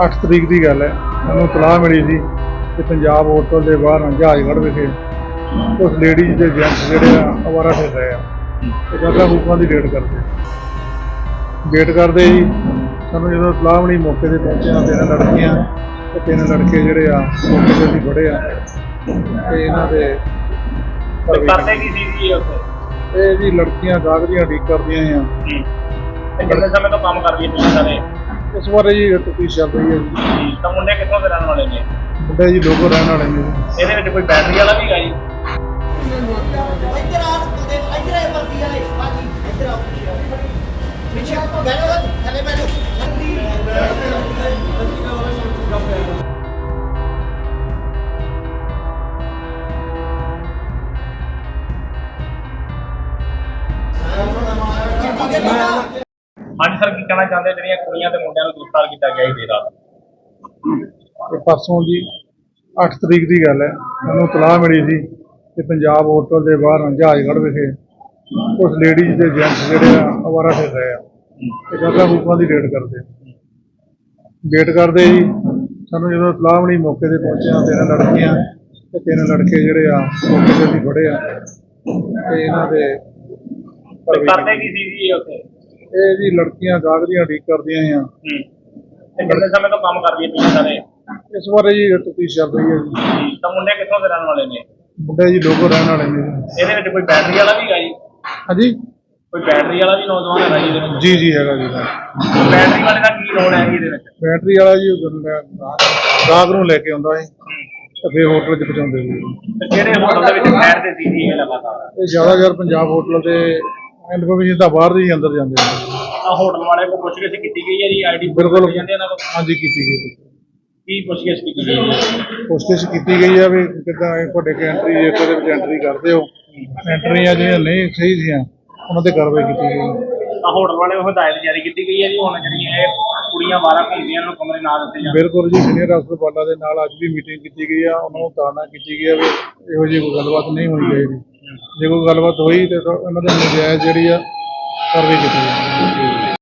8 ਤਰੀਕ ਦੀ ਗੱਲ ਹੈ। ਮੈਨੂੰ ਤਲਾਹ ਮਿਲੀ ਸੀ ਕਿ ਪੰਜਾਬ ਹੋਟਲ ਦੇ ਬਾਹਰ ਜਹਾਜ਼ਗੜ੍ਹ ਵਿਖੇ ਉਸ ਲੇਡੀਜ਼ ਦੇ ਜੈਂਟਸ ਜਿਹੜੇ ਆ ਅਵਾਰਾ ਫਿਰ ਰਹੇ ਆ। ਤੇ ਜਗ੍ਹਾ ਹੁਕਮਾਂ ਦੀ ਰੇਡ ਕਰਦੇ ਵੇਟ ਕਰਦੇ ਜੀ ਸਾਨੂੰ ਜਦੋਂ ਤਲਾਹ ਮਿਲੀ ਮੌਕੇ ਤੇ ਪਹੁੰਚਿਆ ਤਿੰਨ ਲੜਕੀਆਂ ਤੇ ਤਿੰਨ ਲੜਕੇ ਜਿਹੜੇ ਆ ਮੌਕੇ ਤੇ ਅਸੀਂ ਫੜੇ ਆ। ਤੇ ਇਹਨਾਂ ਦੇ ਕਰਦੇ ਕੀ ਸੀ ਜੀ ਉੱਥੇ? ਇਹ ਜੀ ਲੜਕੀਆਂ ਦੀਆਂ ਠੀਕ ਕਰਦੀਆਂ ਆ। ਕਿੰਨੇ ਸਮੇਂ ਤੋਂ ਕੰਮ ਕਰਦੀ ਹੈ ਤੁਸੀਂ ਸਾਰੇ? ਇਸ ਬਾਰੇ ਜੀ ਤਫਤੀਸ਼ ਚੱਲ ਰਹੀ ਹੈ ਜੀ। ਜੀ ਤਾਂ ਮੁੰਡੇ ਕਿੱਥੋਂ ਦੇ ਰਹਿਣ ਵਾਲੇ ਨੇ? ਮੁੰਡੇ ਜੀ ਲੋਕੋ ਰਹਿਣ ਵਾਲੇ ਨੇ ਜੀ। ਇਹਦੇ ਵਿੱਚ ਕੋਈ ਬੈਟਰੀ ਵਾਲਾ ਵੀ ਹੈਗਾ ਜੀ? ਇੱਧਰ ਆ ਸਕਦੇ ਇੱਧਰ ਆ ਵਰਦੀ ਵਾਲੇ। ਬਾਜੀ ਇੱਧਰ ਆ ਪਿੱਛੇ ਬੈਠੋ ਥੱਲੇ ਬੈਠੋ। ਹਾਂਜੀ ਸਰ ਕੀ ਕਹਿਣਾ ਚਾਹੁੰਦੇ ਜਿਹੜੀਆਂ ਕੁੜੀਆਂ ਤੇ ਮੁੰਡਿਆਂ ਨੂੰ ਗ੍ਰਿਫਤਾਰ ਕੀਤਾ ਗਿਆ ਜੀ ਦੇਰ ਰਾਤ? ਤੇ ਪਰਸੋਂ ਜੀ 8 ਤਰੀਕ ਦੀ ਗੱਲ ਹੈ। ਮੈਨੂੰ ਤਲਾਹ ਮਿਲੀ ਸੀ ਕਿ ਪੰਜਾਬ ਹੋਟਲ ਦੇ ਬਾਹਰ ਜਹਾਜ਼ਗੜ੍ਹ ਵਿਖੇ ਉਸ ਲੇਡੀਜ਼ ਦੇ ਜੈਂਟਸ ਜਿਹੜੇ ਆ ਅਵਾਰਾ ਫਿਰ ਰਹੇ ਆ। ਤੇ ਜਗ੍ਹਾ ਹੁਕਮਾਂ ਦੀ ਰੇਡ ਕਰਦੇ ਵੇਟ ਕਰਦੇ ਜੀ ਸਾਨੂੰ ਜਦੋਂ ਤਲਾਹ ਮਿਲੀ ਮੌਕੇ ਤੇ ਪਹੁੰਚਿਆ ਤਿੰਨ ਲੜਕੀਆਂ ਤੇ ਤਿੰਨ ਲੜਕੇ ਜਿਹੜੇ ਆ ਮੌਕੇ ਤੇ ਅਸੀਂ ਫੜੇ ਆ। ਤੇ ਇਹਨਾਂ ਦੇ ਤੇ ਕਰਦੇ ਕੀ ਸੀ ਜੀ ਉੱਥੇ? ਇਹ ਜੀ ਲੜਕੀਆਂ ਦੀਆਂ ਠੀਕ ਕਰਦੀਆਂ ਆ। ਜੀ ਤੇ ਕਿੰਨੇ ਸਮੇਂ ਤੋਂ ਕੰਮ ਕਰਦੀ ਹੈ ਤੁਸੀਂ ਸਾਰੇ? ਇਸ ਬਾਰੇ ਜੀ ਤਫਤੀਸ਼ ਚੱਲ ਰਹੀ ਹੈ ਜੀ। ਜੀ ਤਾਂ ਮੁੰਡੇ ਕਿੱਥੋਂ ਦੇ ਰਹਿਣ ਵਾਲੇ ਨੇ? ਮੁੰਡੇ ਜੀ ਲੋਕੋ ਰਹਿਣ ਵਾਲੇ ਨੇ ਜੀ। ਇਹਦੇ ਵਿੱਚ ਕੋਈ ਬੈਟਰੀ ਵਾਲਾ ਵੀ ਹੈਗਾ ਜੀ? ਹਾਂਜੀ? ਕੋਈ ਬੈਟਰੀ ਵਾਲਾ ਵੀ ਨੌਜਵਾਨ ਹੈਗਾ ਜੀ ਇਹਦੇ ਵਿੱਚ? ਜੀ ਜੀ ਹੈਗਾ ਜੀ ਬੈਟਰੀ ਵਾਲੇ ਦਾ ਕੀ ਰੋਲ ਹੈ ਜੀ ਇਹਦੇ ਵਿੱਚ? ਬੈਟਰੀ ਵਾਲਾ ਜੀ ਉਹ ਬੰਦਾ ਗਾਹਕ ਨੂੰ ਲੈ ਕੇ ਆਉਂਦਾ ਸੀ ਤੇ ਫਿਰ ਹੋਟਲ 'ਚ ਪਹੁੰਚਾਉਂਦੇ ਤੇ ਕਿਹੜੇ ਹੋਟਲ ਦੇ ਵਿੱਚ ਠਹਿਰਦੇ ਸੀ ਜੀ ਇਹ ਲਗਾਤਾਰ? ਇਹ ਜ਼ਿਆਦਾਤਰ ਪੰਜਾਬ ਹੋਟਲ ਦੇ ਇਨਫੋਰਮੇਸ਼ਨ ਤਾਂ ਬਾਹਰ ਦੇ ਹੀ ਅੰਦਰ ਜਾਂਦੇ ਨੇ। ਆ ਹੋਟਲ ਵਾਲੇ ਕੋਲ ਪੁੱਛਗਿੱਛ ਕੀਤੀ ਗਈ ਹੈ ਜੀ? ਆਈਡੀ ਬਿਲਕੁਲ। ਜਾਂਦੇ ਇਹਨਾਂ ਕੋਲ? ਹਾਂਜੀ ਕੀਤੀ ਗਈ ਕੀ ਪੁੱਛਗਿੱਛ ਕੀਤੀ ਗਈ ਹੈ? ਕੋਸ਼ਿਸ਼ ਕੀਤੀ ਗਈ ਆ ਵੀ ਕਿੱਦਾਂ ਤੁਹਾਡੇ ਕੇ ਐਂਟਰੀ ਜੇ ਦੇ ਵਿੱਚ ਐਂਟਰੀ ਕਰਦੇ ਹੋ। ਐਂਟਰੀਆਂ ਜਿਹੜੀਆਂ ਨਹੀਂ ਸਹੀ ਸੀਆਂ ਉਹਨਾਂ ਤੇ ਕਾਰਵਾਈ ਕੀਤੀ ਗਈ। ਆ ਹੋਟਲ ਵਾਲੇ ਨੂੰ ਹਦਾਇਤ ਜਾਰੀ ਕੀਤੀ ਗਈ ਹੈ ਜੀ? ਹੁਣ ਜਿਹੜੀਆਂ ਇਹ ਕੁੜੀਆਂ ਬਾਹਰ ਘੁੰਮਦੀਆਂ ਇਹਨਾਂ ਨੂੰ ਕਮਰੇ ਨਾ ਦਿੱਤੇ ਜਾਣ। ਬਿਲਕੁਲ ਜੀ ਸੀਨੀਅਰ ਹਸਪਤਾਲਾਂ ਦੇ ਨਾਲ ਅੱਜ ਵੀ ਮੀਟਿੰਗ ਕੀਤੀ ਗਈ ਆ ਉਹਨਾਂ ਨੂੰ ਤਾੜਨਾ ਕੀਤੀ ਗਈ ਆ ਵੀ ਇਹੋ ਜਿਹੀ ਕੋਈ ਗੱਲਬਾਤ ਨਹੀਂ ਹੋਣੀ ਚਾਹੀਦੀ। ਜੇ ਕੋਈ ਗੱਲਬਾਤ ਹੋਈ ਤੇ ਇਹਨਾਂ ਦੇ ਨਜਾਇਜ਼ ਜਿਹੜੀ ਆ ਕਾਰਵਾਈ ਕੀਤੀ ਜਾਵੇ